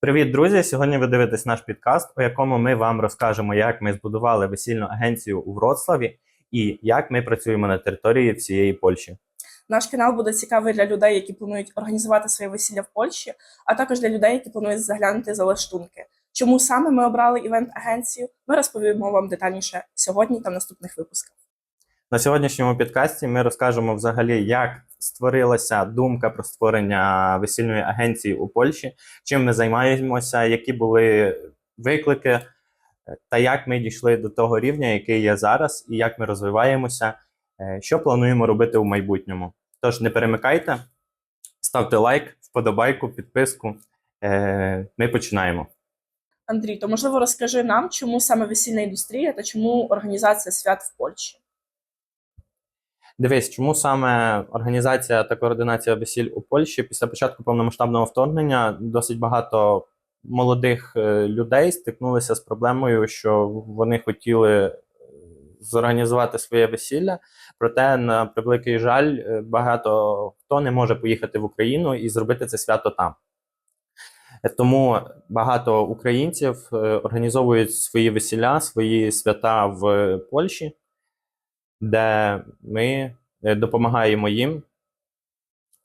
Привіт, друзі! Сьогодні ви дивитесь наш підкаст, у якому ми вам розкажемо, як ми збудували весільну агенцію у Вроцлаві і як ми працюємо на території всієї Польщі. Наш канал буде цікавий для людей, які планують організувати своє весілля в Польщі, а також для людей, які планують заглянути за лаштунки. Чому саме ми обрали івент-агенцію? Ми розповімо вам детальніше сьогодні та в наступних випусках. На сьогоднішньому підкасті ми розкажемо взагалі, як створилася думка про створення весільної агенції у Польщі, чим ми займаємося, які були виклики, е, та як ми дійшли до того рівня, який є зараз, і як ми розвиваємося, е, що плануємо робити у майбутньому. Тож не перемикайте, ставте лайк, вподобайку, підписку. Е, Ми починаємо. Андрій, то можливо розкажи нам, чому саме весільна індустрія та чому організація свят в Польщі? Дивись, чому саме організація та координація весіль у Польщі після початку повномасштабного вторгнення досить багато молодих е, людей стикнулися з проблемою, що вони хотіли е, зорганізувати своє весілля. Проте, на превеликий жаль, е, багато хто не може поїхати в Україну і зробити це свято там. Тому багато українців організовують свої весілля, свої свята в Польщі де ми е, допомагаємо їм,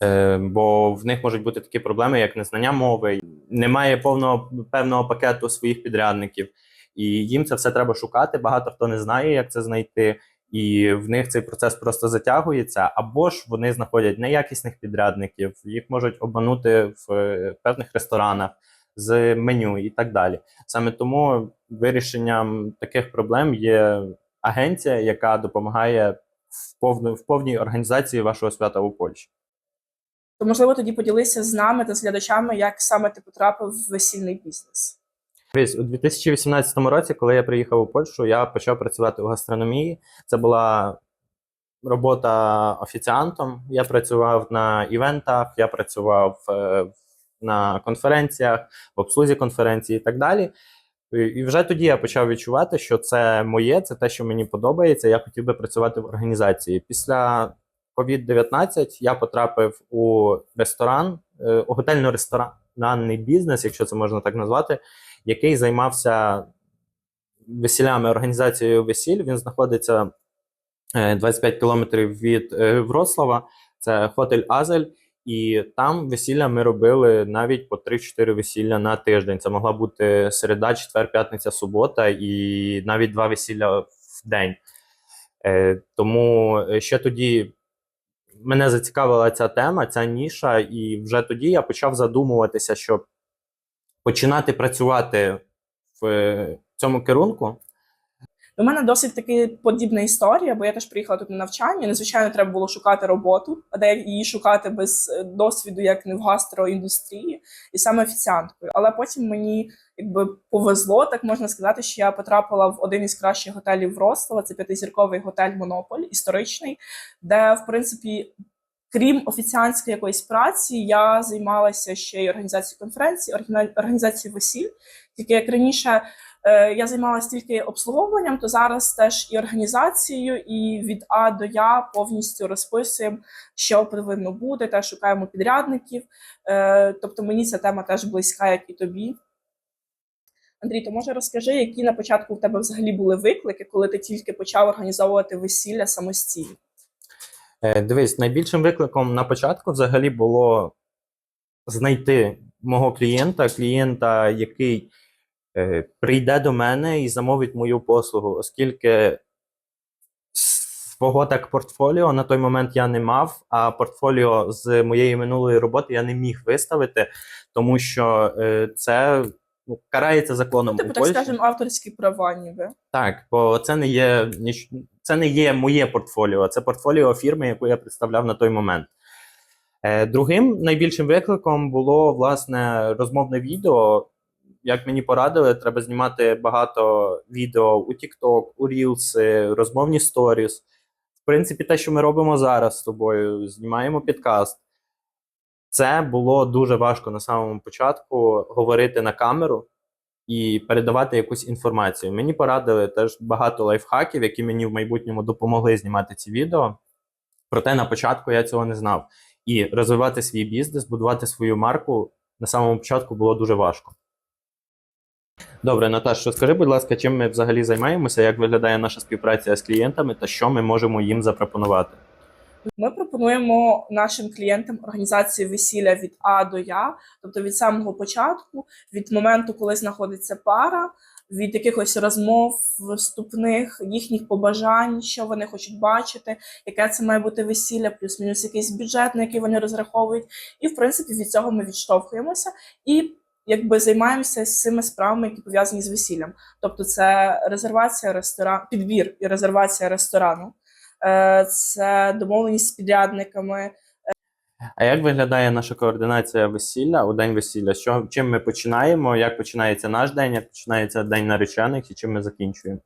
е, бо в них можуть бути такі проблеми, як незнання мови, немає повного певного пакету своїх підрядників, і їм це все треба шукати. Багато хто не знає, як це знайти, і в них цей процес просто затягується, або ж вони знаходять неякісних підрядників, їх можуть обманути в е, певних ресторанах з меню і так далі. Саме тому вирішенням таких проблем є агенція, яка допомагає в, повну, в повній організації вашого свята у Польщі. То можливо тоді поділися з нами та з глядачами, як саме ти потрапив в весільний бізнес. Дивись, у 2018 році, коли я приїхав у Польщу, я почав працювати у гастрономії. Це була робота офіціантом. Я працював на івентах, я працював е, на конференціях, в обслузі конференції і так далі. І- вже тоді я почав відчувати, що це моє, це те, що мені подобається. Я хотів би працювати в організації. Після COVID-19 я потрапив у ресторан, е, у готельно-ресторанний бізнес, якщо це можна так назвати, який займався весілями, організацією весіль. Він знаходиться е, 25 кілометрів від е, Вроцлава. Це хотель Азель. І там весілля ми робили навіть по 3-4 весілля на тиждень. Це могла бути середа, четвер, п'ятниця, субота, і навіть два весілля в день. Е, тому е, ще тоді мене зацікавила ця тема, ця ніша, і вже тоді я почав задумуватися, що починати працювати в е, цьому керунку. У мене досить таки подібна історія, бо я теж приїхала тут на навчання. Незвичайно треба було шукати роботу, а де її шукати без е, досвіду, як не в гастроіндустрії, і саме офіціанткою. Але потім мені якби повезло, так можна сказати, що я потрапила в один із кращих готелів Вроцлава. Це п'ятизірковий готель Монополь, історичний, де в принципі. Крім офіціантської якоїсь праці, я займалася ще й організацією конференцій, організацією весіль. Тільки як раніше я займалася тільки обслуговуванням, то зараз теж і організацією, і від А до Я повністю розписуємо, що повинно бути, теж шукаємо підрядників. Е, тобто мені ця тема теж близька, як і тобі. Андрій, то може розкажи, які на початку в тебе взагалі були виклики, коли ти тільки почав організовувати весілля самостійно? Е, Дивись, найбільшим викликом на початку взагалі було знайти мого клієнта, клієнта, який е, прийде до мене і замовить мою послугу, оскільки свого так портфоліо на той момент я не мав, а портфоліо з моєї минулої роботи я не міг виставити, тому що е, це ну, карається законом. Типу, у так скажемо, авторські права ніби. Так, бо це не є це не є моє портфоліо, це портфоліо фірми, яку я представляв на той момент. Е, другим найбільшим викликом було власне розмовне відео. Як мені порадили, треба знімати багато відео у TikTok, у Reels, розмовні сторіс. В принципі, те, що ми робимо зараз з тобою, знімаємо підкаст. Це було дуже важко на самому початку говорити на камеру і передавати якусь інформацію. Мені порадили теж багато лайфхаків, які мені в майбутньому допомогли знімати ці відео. Проте на початку я цього не знав. І розвивати свій бізнес, будувати свою марку на самому початку було дуже важко. Добре, Наташ, розкажи, будь ласка, чим ми взагалі займаємося, як виглядає наша співпраця з клієнтами та що ми можемо їм запропонувати? Ми пропонуємо нашим клієнтам організацію весілля від А до Я, тобто від самого початку, від моменту, коли знаходиться пара, від якихось розмов вступних, їхніх побажань, що вони хочуть бачити, яке це має бути весілля, плюс-мінус якийсь бюджет, на який вони розраховують. І в принципі від цього ми відштовхуємося і якби займаємося з цими справами, які пов'язані з весіллям. Тобто, це резервація ресторану, підбір і резервація ресторану. Е, це домовленість з підрядниками. А як виглядає наша координація весілля у день весілля? Що чим ми починаємо? Як починається наш день, як починається день наречених і чим ми закінчуємо?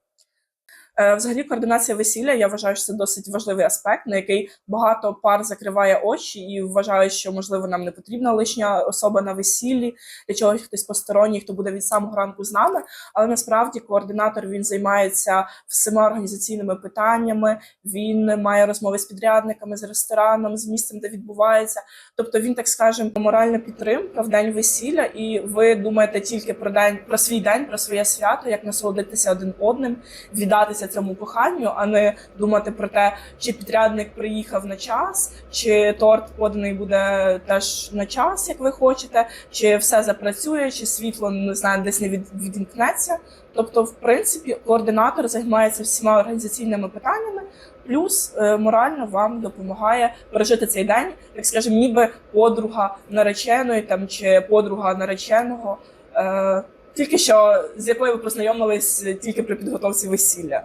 Е, Взагалі, координація весілля, я вважаю, що це досить важливий аспект, на який багато пар закриває очі і вважає, що можливо нам не потрібна лишня особа на весіллі, для чогось хтось посторонній, хто буде від самого ранку з нами. Але насправді координатор він займається всіма організаційними питаннями. Він має розмови з підрядниками, з рестораном, з місцем, де відбувається. Тобто він, так скажемо, моральна підтримка в день весілля, і ви думаєте тільки про день, про свій день, про своє свято, як насолодитися один одним, віддатися цьому коханню, а не думати про те, чи підрядник приїхав на час, чи торт поданий буде теж на час, як ви хочете, чи все запрацює, чи світло не знаю, десь не від, відімкнеться. Тобто, в принципі, координатор займається всіма організаційними питаннями, плюс е, морально вам допомагає пережити цей день, як скажемо, ніби подруга нареченої там чи подруга нареченого. Е, тільки що з якою ви познайомились тільки при підготовці весілля.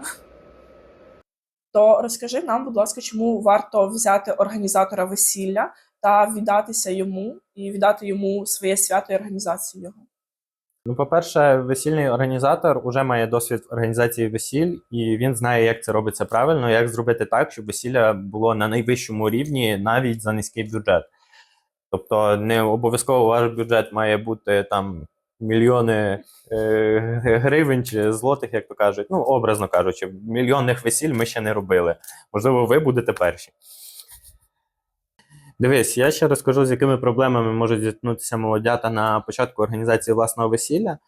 То розкажи нам, будь ласка, чому варто взяти організатора весілля та віддатися йому і віддати йому своє свято і організацію його. Ну, по-перше, весільний організатор уже має досвід організації весіль, і він знає, як це робиться правильно, як зробити так, щоб весілля було на найвищому рівні навіть за низький бюджет. Тобто, не обов'язково ваш бюджет має бути там мільйони е, гривень чи злотих, як то кажуть. Ну, образно кажучи, мільйонних весіль ми ще не робили. Можливо, ви будете перші. Дивись, я ще розкажу, з якими проблемами можуть зіткнутися молодята на початку організації власного весілля.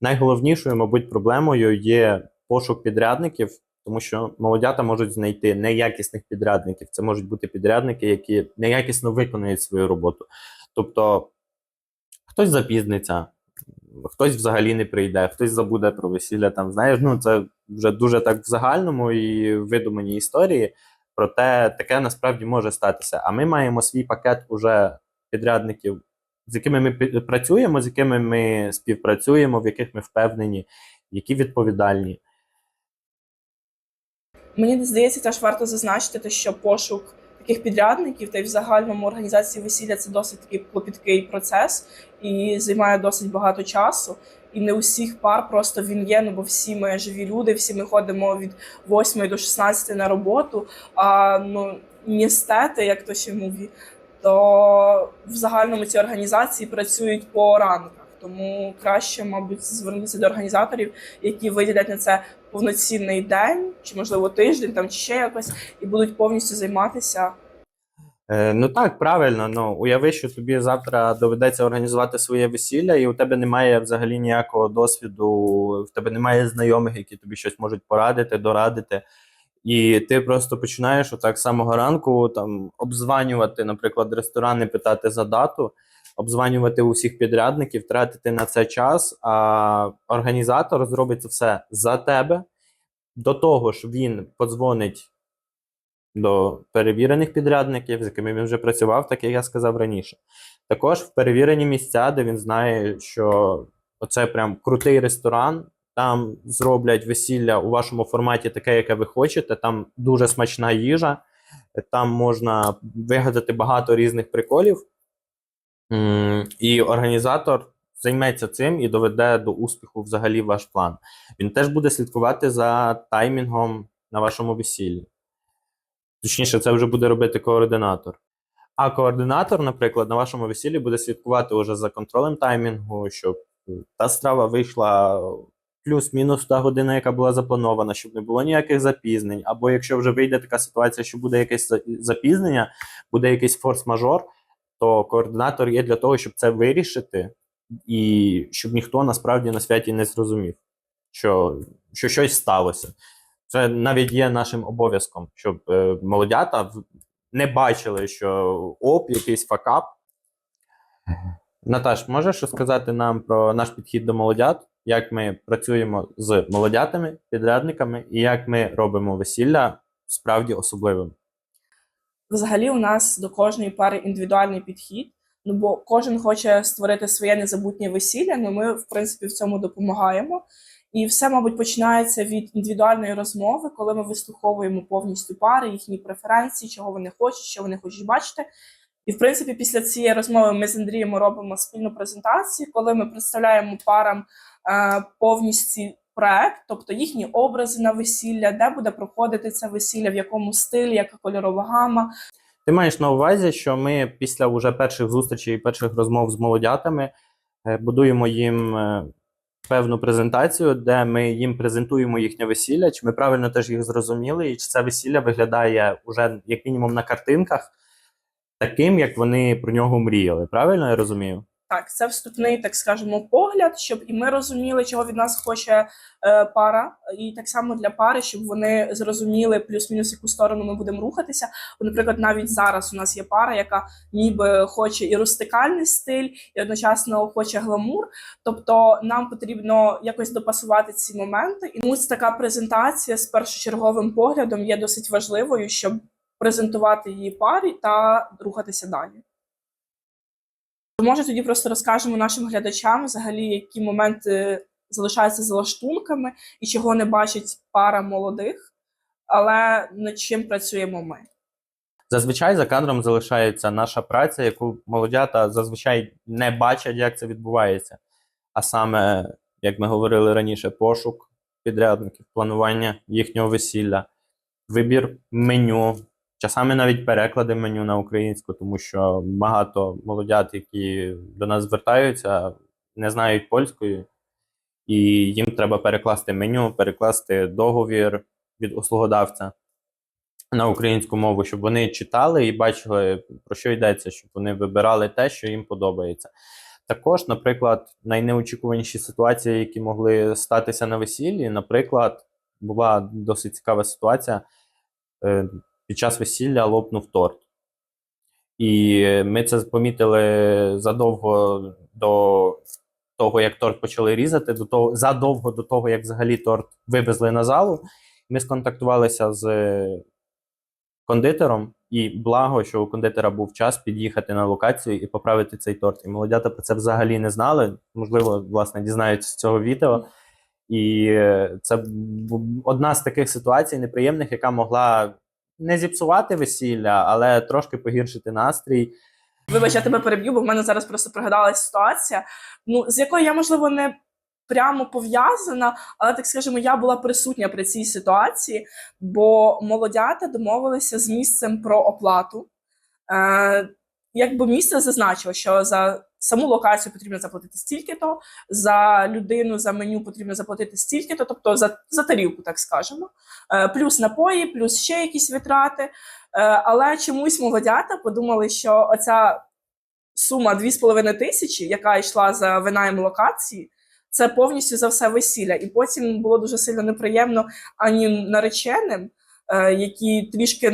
Найголовнішою, мабуть, проблемою є пошук підрядників, тому що молодята можуть знайти неякісних підрядників. Це можуть бути підрядники, які неякісно виконують свою роботу. Тобто хтось запізниться, хтось взагалі не прийде, хтось забуде про весілля. Там знаєш, ну це вже дуже так в загальному і видумані історії. Проте таке насправді може статися. А ми маємо свій пакет уже підрядників, з якими ми працюємо, з якими ми співпрацюємо, в яких ми впевнені, які відповідальні. Мені здається, теж варто зазначити, що пошук таких підрядників та й в загальному організації весілля це досить такий клопіткий процес і займає досить багато часу. І не усіх пар просто він є, ну бо всі ми живі люди, всі ми ходимо від 8 до 16 на роботу. А ну містети, як то ще мові, то в загальному ці організації працюють по ранках. Тому краще, мабуть, звернутися до організаторів, які виділять на це повноцінний день, чи можливо тиждень, там чи ще якось, і будуть повністю займатися. Е, ну так, правильно. Ну, уяви, що тобі завтра доведеться організувати своє весілля, і у тебе немає взагалі ніякого досвіду, в тебе немає знайомих, які тобі щось можуть порадити, дорадити. І ти просто починаєш отак з самого ранку там обзванювати, наприклад, ресторани, питати за дату, обзванювати усіх підрядників, тратити на це час, а організатор зробить це все за тебе. До того ж, він подзвонить до перевірених підрядників, з якими він вже працював, так як я сказав раніше. Також в перевірені місця, де він знає, що оце прям крутий ресторан, там зроблять весілля у вашому форматі таке, яке ви хочете. Там дуже смачна їжа, там можна вигадати багато різних приколів. І організатор займеться цим і доведе до успіху взагалі ваш план. Він теж буде слідкувати за таймінгом на вашому весіллі. Точніше, це вже буде робити координатор. А координатор, наприклад, на вашому весіллі буде слідкувати уже за контролем таймінгу, щоб та страва вийшла плюс-мінус та година, яка була запланована, щоб не було ніяких запізнень. Або якщо вже вийде така ситуація, що буде якесь запізнення, буде якийсь форс-мажор, то координатор є для того, щоб це вирішити і щоб ніхто насправді на святі не зрозумів, що, що щось сталося. Це навіть є нашим обов'язком, щоб е, молодята не бачили, що оп, якийсь факап. Наташ, можеш розказати нам про наш підхід до молодят, як ми працюємо з молодятами, підрядниками, і як ми робимо весілля справді особливим? Взагалі, у нас до кожної пари індивідуальний підхід. Ну бо кожен хоче створити своє незабутнє весілля. Ну ми, в принципі, в цьому допомагаємо. І все, мабуть, починається від індивідуальної розмови, коли ми вислуховуємо повністю пари, їхні преференції, чого вони хочуть, що вони хочуть бачити. І, в принципі, після цієї розмови ми з Андрієм робимо спільну презентацію, коли ми представляємо парам е, повністю проект, тобто їхні образи на весілля, де буде проходити це весілля, в якому стилі, яка кольорова гама, Ти маєш на увазі, що ми після уже перших зустрічей і перших розмов з молодятами е, будуємо їм е, певну презентацію, де ми їм презентуємо їхнє весілля, чи ми правильно теж їх зрозуміли, і чи це весілля виглядає уже як мінімум на картинках таким, як вони про нього мріяли. Правильно я розумію? Так, це вступний, так скажемо, погляд, щоб і ми розуміли, чого від нас хоче е, пара, і так само для пари, щоб вони зрозуміли плюс-мінус яку сторону ми будемо рухатися. Бо, наприклад, навіть зараз у нас є пара, яка ніби хоче і рустикальний стиль, і одночасно хоче гламур. Тобто нам потрібно якось допасувати ці моменти. І тому така презентація з першочерговим поглядом є досить важливою, щоб презентувати її парі та рухатися далі. Може, тоді просто розкажемо нашим глядачам взагалі, які моменти залишаються за лаштунками і чого не бачить пара молодих, але над чим працюємо ми. Зазвичай за кадром залишається наша праця, яку молодята зазвичай не бачать, як це відбувається. А саме, як ми говорили раніше, пошук підрядників, планування їхнього весілля, вибір меню, часами навіть переклади меню на українську, тому що багато молодят, які до нас звертаються, не знають польської, і їм треба перекласти меню, перекласти договір від услугодавця на українську мову, щоб вони читали і бачили, про що йдеться, щоб вони вибирали те, що їм подобається. Також, наприклад, найнеочікуваніші ситуації, які могли статися на весіллі, наприклад, була досить цікава ситуація. Під час весілля лопнув торт. І ми це помітили задовго до того, як торт почали різати, до того, задовго до того, як взагалі торт вивезли на залу. Ми сконтактувалися з кондитером, і благо, що у кондитера був час під'їхати на локацію і поправити цей торт. І молодята про це взагалі не знали. Можливо, власне, дізнаються з цього відео. І е, це одна з таких ситуацій неприємних, яка могла не зіпсувати весілля, але трошки погіршити настрій. Вибач, я тебе переб'ю, бо в мене зараз просто пригадалась ситуація, ну з якою я, можливо, не прямо пов'язана, але так скажемо, я була присутня при цій ситуації, бо молодята домовилися з місцем про оплату. Е, якби місце зазначило, що за саму локацію потрібно заплатити стільки-то, за людину, за меню потрібно заплатити стільки-то, тобто за, за тарілку, так скажемо. Е, плюс напої, плюс ще якісь витрати. Е, але чомусь молодята подумали, що оця сума 2,5 тисячі, яка йшла за винайм локації, це повністю за все весілля. І потім було дуже сильно неприємно ані нареченим, е, які трішки,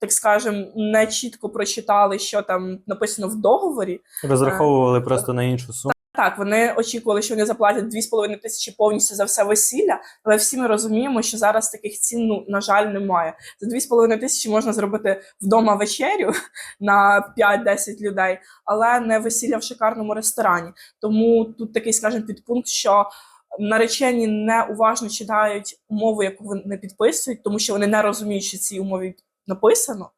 так скажем, не чітко прочитали, що там написано в договорі. Розраховували просто на іншу суму. Так, вони очікували, що вони заплатять 2,5 тисячі повністю за все весілля, але всі ми розуміємо, що зараз таких цін, ну, на жаль, немає. За 2,5 тисячі можна зробити вдома вечерю на 5-10 людей, але не весілля в шикарному ресторані. Тому тут такий, скажімо, підпункт, що наречені неуважно читають умову, яку вони підписують, тому що вони не розуміють, що в цій умові написано.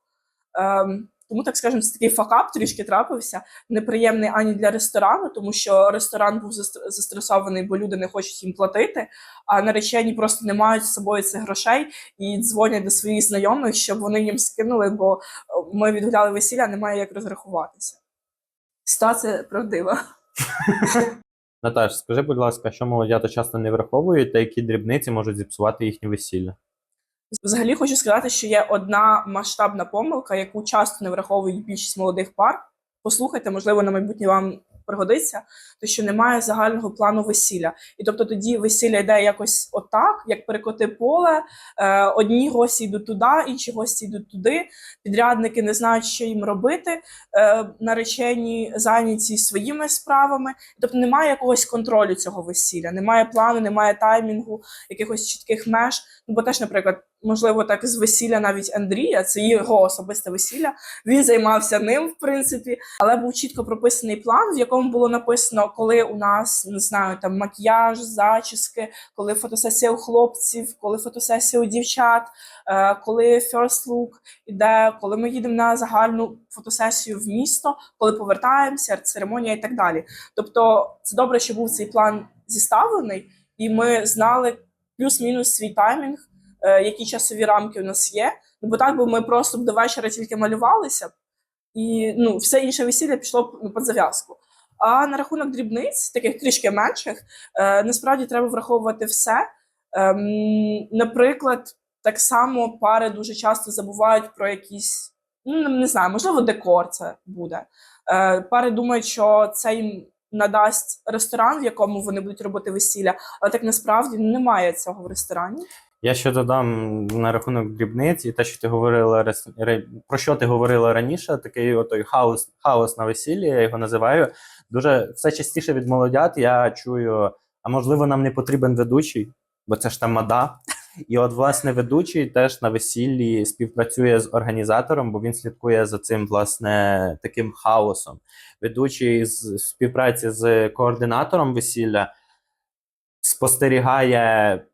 Ем, тому, так скажемо, це такий факап трішки трапився. Неприємний ані для ресторану, тому що ресторан був застр- застресований, бо люди не хочуть їм платити, а наречені просто не мають з собою цих грошей і дзвонять до своїх знайомих, щоб вони їм скинули, бо е, ми відгуляли весілля, немає як розрахуватися. Ситуація правдива. Наташ, скажи, будь ласка, що молодята часто не враховують та які дрібниці можуть зіпсувати їхнє весілля? Взагалі хочу сказати, що є одна масштабна помилка, яку часто не враховують більшість молодих пар. Послухайте, можливо, на майбутнє вам пригодиться, то що немає загального плану весілля. І тобто тоді весілля йде якось отак, як перекоти поле. Е, одні гості йдуть туди, інші гості йдуть туди. Підрядники не знають, що їм робити. Е, наречені зайняті своїми справами. Тобто немає якогось контролю цього весілля, немає плану, немає таймінгу, якихось чітких меж. Ну, бо теж, наприклад, можливо, так з весілля навіть Андрія, це його особисте весілля. Він займався ним, в принципі, але був чітко прописаний план, в якому було написано, коли у нас не знаю, там макіяж, зачіски, коли фотосесія у хлопців, коли фотосесія у дівчат, е, коли first look іде, коли ми їдемо на загальну фотосесію в місто, коли повертаємося, церемонія і так далі. Тобто, це добре, що був цей план зіставлений, і ми знали плюс-мінус свій таймінг, які часові рамки у нас є. Ну, бо так би ми просто до вечора тільки малювалися, і ну, все інше весілля пішло б ну, під зав'язку. А на рахунок дрібниць, таких трішки менших, е, насправді треба враховувати все. Ем, наприклад, так само пари дуже часто забувають про якісь, ну не знаю, можливо, декор це буде. Е, пари думають, що це їм надасть ресторан, в якому вони будуть робити весілля, але так насправді немає цього в ресторані. Я ще додам на рахунок дрібниць і те, що ти говорила про що ти говорила раніше, такий отой хаос, хаос на весіллі, я його називаю. Дуже все частіше від молодят я чую, а можливо, нам не потрібен ведучий, бо це ж там мада. І от, власне, ведучий теж на весіллі співпрацює з організатором, бо він слідкує за цим, власне, таким хаосом. Ведучий з співпраці з координатором весілля спостерігає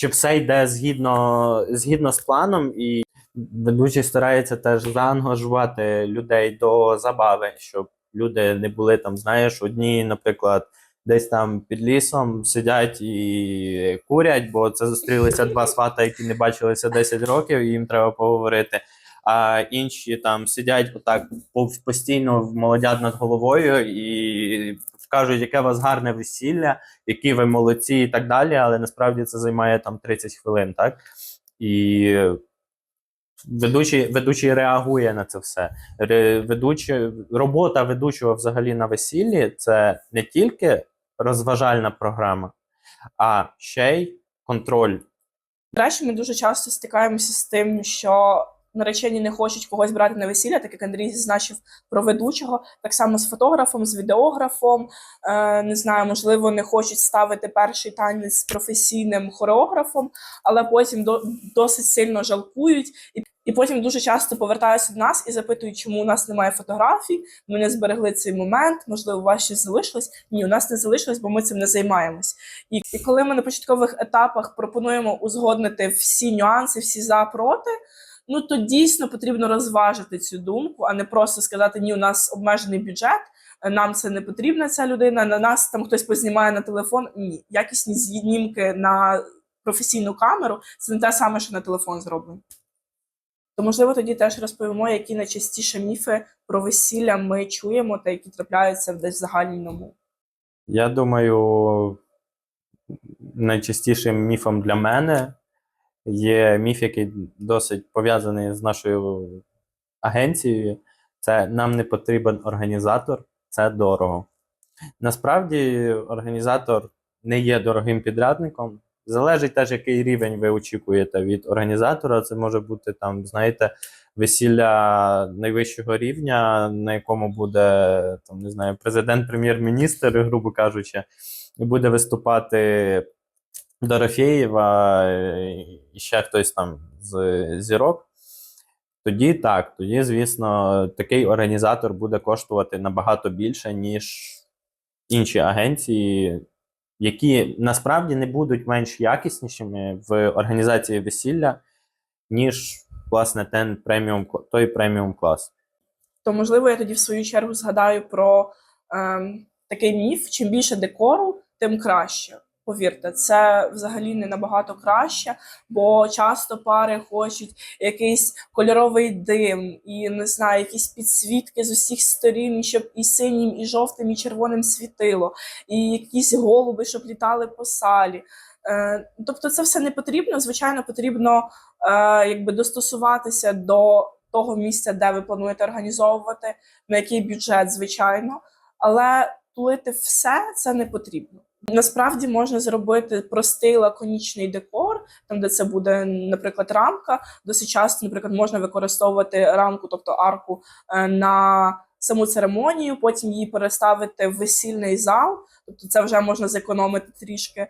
чи все йде згідно, згідно з планом, і ведучий старається теж заангажувати людей до забави, щоб люди не були там, знаєш, одні, наприклад, десь там під лісом сидять і курять, бо це зустрілися два свата, які не бачилися 10 років, і їм треба поговорити. А інші там сидять отак постійно в молодят над головою і кажуть, яке у вас гарне весілля, які ви молодці і так далі, але насправді це займає там 30 хвилин, так? І ведучий, ведучий реагує на це все. Ре- Ведучий, робота ведучого взагалі на весіллі це не тільки розважальна програма, а ще й контроль. До речі, ми дуже часто стикаємося з тим, що наречені не хочуть когось брати на весілля, так як Андрій зазначив про ведучого, так само з фотографом, з відеографом. Е, не знаю, можливо, не хочуть ставити перший танець з професійним хореографом, але потім до, досить сильно жалкують. І, і потім дуже часто повертаються до нас і запитують, чому у нас немає фотографій, ми не зберегли цей момент, можливо, у вас щось залишилось. Ні, у нас не залишилось, бо ми цим не займаємось. І, і коли ми на початкових етапах пропонуємо узгоднити всі нюанси, всі за проти, ну то дійсно потрібно розважити цю думку, а не просто сказати, ні, у нас обмежений бюджет, нам це не потрібна ця людина, на нас там хтось познімає на телефон. Ні, якісні знімки на професійну камеру це не те саме, що на телефон зроблено. То, можливо, тоді теж розповімо, які найчастіше міфи про весілля ми чуємо та які трапляються десь в загальному. Я думаю, найчастішим міфом для мене є міф, який досить пов'язаний з нашою агенцією. Це нам не потрібен організатор, це дорого. Насправді, організатор не є дорогим підрядником. Залежить теж, який рівень ви очікуєте від організатора. Це може бути там, знаєте, весілля найвищого рівня, на якому буде там, не знаю, президент, прем'єр-міністр, грубо кажучи, буде виступати Дорофєєва е, і ще хтось там з зірок. Тоді так, тоді, звісно, такий організатор буде коштувати набагато більше, ніж інші агенції, які насправді не будуть менш якіснішими в організації весілля, ніж, власне, ten преміум, той преміум клас. То, можливо, я тоді в свою чергу згадаю про ем, такий міф: чим більше декору, тим краще. Повірте, це взагалі не набагато краще, бо часто пари хочуть якийсь кольоровий дим і не знаю, якісь підсвітки з усіх сторін, щоб і синім, і жовтим, і червоним світило, і якісь голуби, щоб літали по салі. Е, тобто, це все не потрібно. Звичайно, потрібно е, якби достосуватися до того місця, де ви плануєте організовувати, на який бюджет, звичайно. але тулити все це не потрібно. Насправді можна зробити простий лаконічний декор, там де це буде, наприклад, рамка. Досить часто, наприклад, можна використовувати рамку, тобто арку е, на саму церемонію, потім її переставити в весільний зал. Тобто це вже можна зекономити трішки.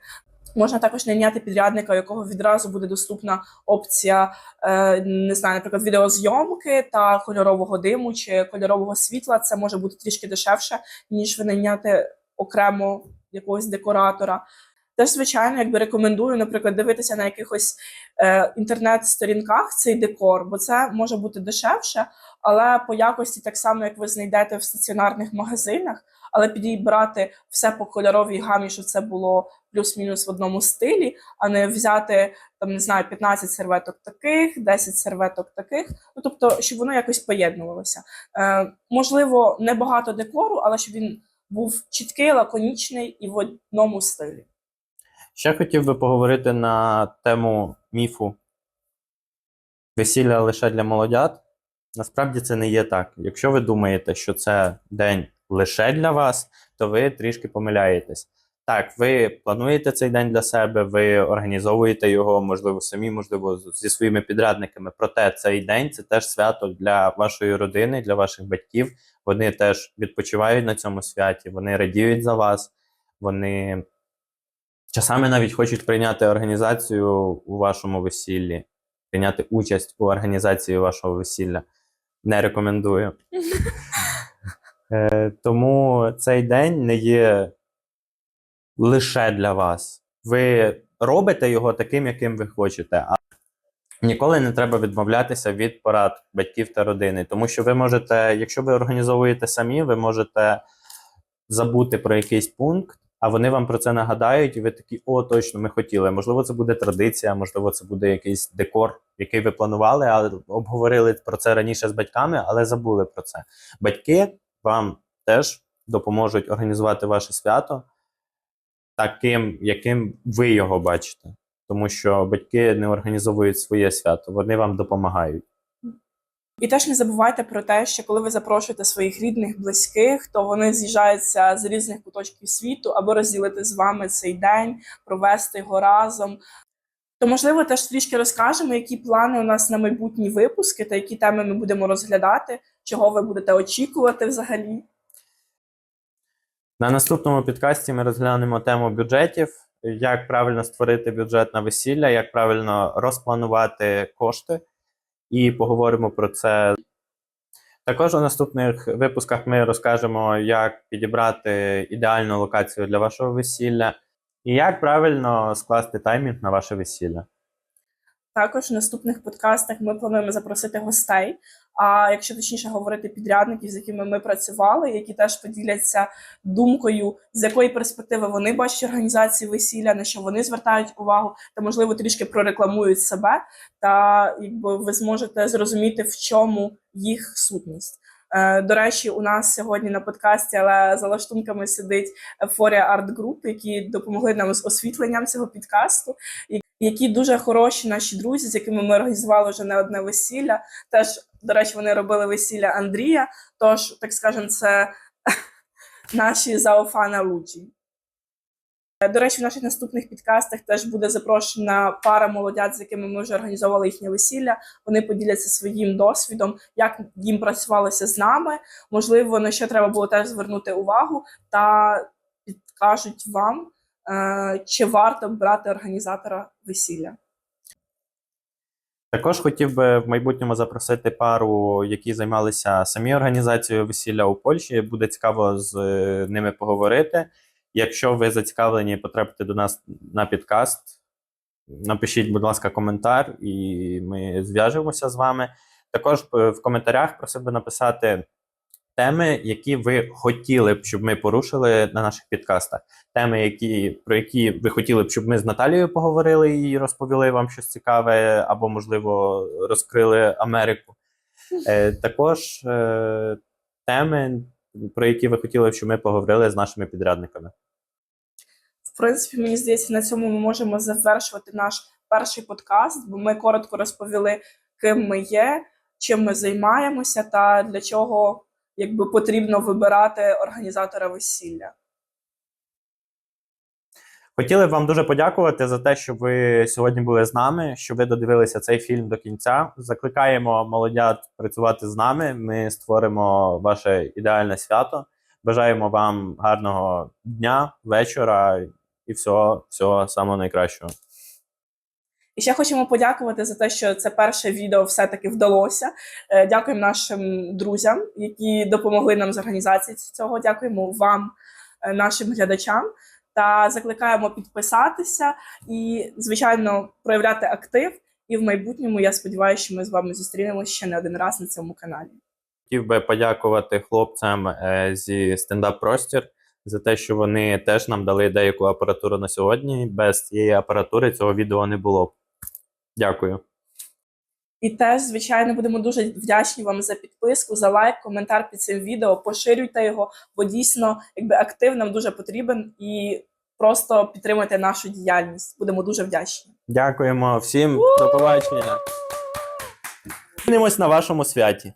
Можна також найняти підрядника, у якого відразу буде доступна опція, е, не знаю, наприклад, відеозйомки та кольорового диму чи кольорового світла. Це може бути трішки дешевше, ніж ви найняти окремо якогось декоратора. Теж, звичайно, якби рекомендую, наприклад, дивитися на якихось е, інтернет-сторінках цей декор, бо це може бути дешевше, але по якості так само, як ви знайдете в стаціонарних магазинах, але підібрати все по кольоровій гамі, щоб це було плюс-мінус в одному стилі, а не взяти там, не знаю, 15 серветок таких, 10 серветок таких. Ну тобто, щоб воно якось поєднувалося. Е, можливо, не багато декору, але щоб він був чіткий, лаконічний і в одному стилі. Ще хотів би поговорити на тему міфу весілля лише для молодят. Насправді це не є так. Якщо ви думаєте, що це день лише для вас, то ви трішки помиляєтесь. Так, ви плануєте цей день для себе, ви організовуєте його, можливо, самі, можливо, зі своїми підрядниками. Проте цей день це теж свято для вашої родини, для ваших батьків. Вони теж відпочивають на цьому святі, вони радіють за вас, вони часами навіть хочуть прийняти організацію у вашому весіллі, прийняти участь у організації вашого весілля. Не рекомендую. Е, Тому цей день не є лише для вас. Ви робите його таким, яким ви хочете. А ніколи не треба відмовлятися від порад батьків та родини. Тому що ви можете, якщо ви організовуєте самі, ви можете забути про якийсь пункт, а вони вам про це нагадають, і ви такі, о, точно, ми хотіли. Можливо, це буде традиція, можливо, це буде якийсь декор, який ви планували, а обговорили про це раніше з батьками, але забули про це. Батьки вам теж допоможуть організувати ваше свято таким, яким ви його бачите. Тому що батьки не організовують своє свято, вони вам допомагають. І теж не забувайте про те, що коли ви запрошуєте своїх рідних, близьких, то вони з'їжджаються з різних куточків світу, аби розділити з вами цей день, провести його разом. То, можливо, теж трішки розкажемо, які плани у нас на майбутні випуски та які теми ми будемо розглядати, чого ви будете очікувати взагалі. На наступному підкасті ми розглянемо тему бюджетів, як правильно створити бюджет на весілля, як правильно розпланувати кошти, і поговоримо про це. Також у наступних випусках ми розкажемо, як підібрати ідеальну локацію для вашого весілля і як правильно скласти таймінг на ваше весілля. Також в наступних подкастах ми плануємо запросити гостей. А якщо точніше говорити підрядників, з якими ми працювали, які теж поділяться думкою, з якої перспективи вони бачать організації весілля, на що вони звертають увагу, та можливо трішки прорекламують себе, та якби ви зможете зрозуміти, в чому їх сутність. Е, До речі, у нас сьогодні на подкасті, але за лаштунками сидить Euphoria Art Group, які допомогли нам з освітленням цього підкасту які дуже хороші наші друзі, з якими ми організували вже не одне весілля. Теж, до речі, вони робили весілля Андрія. Тож, так скажемо, це наші зауфана лучі. До речі, в наших наступних підкастах теж буде запрошена пара молодят, з якими ми вже організовували їхнє весілля. Вони поділяться своїм досвідом, як їм працювалося з нами. Можливо, на що треба було теж звернути увагу, та підкажуть вам, е, чи варто брати організатора весілля. Також хотів би в майбутньому запросити пару, які займалися самі організацією весілля у Польщі. Буде цікаво з е, ними поговорити. Якщо ви зацікавлені, потрапити до нас на підкаст, напишіть, будь ласка, коментар, і ми зв'яжемося з вами. Також е, в коментарях просив написати теми, які ви хотіли б, щоб ми порушили на наших підкастах. Теми, які, про які ви хотіли б, щоб ми з Наталією поговорили і розповіли вам щось цікаве, або, можливо, розкрили Америку. Е, також е, теми, про які ви хотіли щоб ми поговорили з нашими підрядниками. В принципі, мені здається, на цьому ми можемо завершувати наш перший подкаст, бо ми коротко розповіли, ким ми є, чим ми займаємося та для чого якби потрібно вибирати організатора весілля. Хотіли б вам дуже подякувати за те, що ви сьогодні були з нами, що ви додивилися цей фільм до кінця. Закликаємо молодят працювати з нами. Ми створимо ваше ідеальне свято. Бажаємо вам гарного дня, вечора і всього, всього самого найкращого. І ще хочемо подякувати за те, що це перше відео все-таки вдалося. Е, Дякуємо нашим друзям, які допомогли нам з організації цього. Дякуємо вам, е, нашим глядачам. Та закликаємо підписатися і, звичайно, проявляти актив. І в майбутньому я сподіваюся, що ми з вами зустрінемося ще не один раз на цьому каналі. Хотів би подякувати хлопцям е, зі стендап простір за те, що вони теж нам дали деяку апаратуру на сьогодні. Без цієї апаратури цього відео не було б. Дякую. І теж, звичайно, будемо дуже вдячні вам за підписку, за лайк, коментар під цим відео. Поширюйте його, бо дійсно, якби актив нам дуже потрібен і просто підтримуйте нашу діяльність. Будемо дуже вдячні. Дякуємо всім. До побачення. Зустрінемось на вашому святі.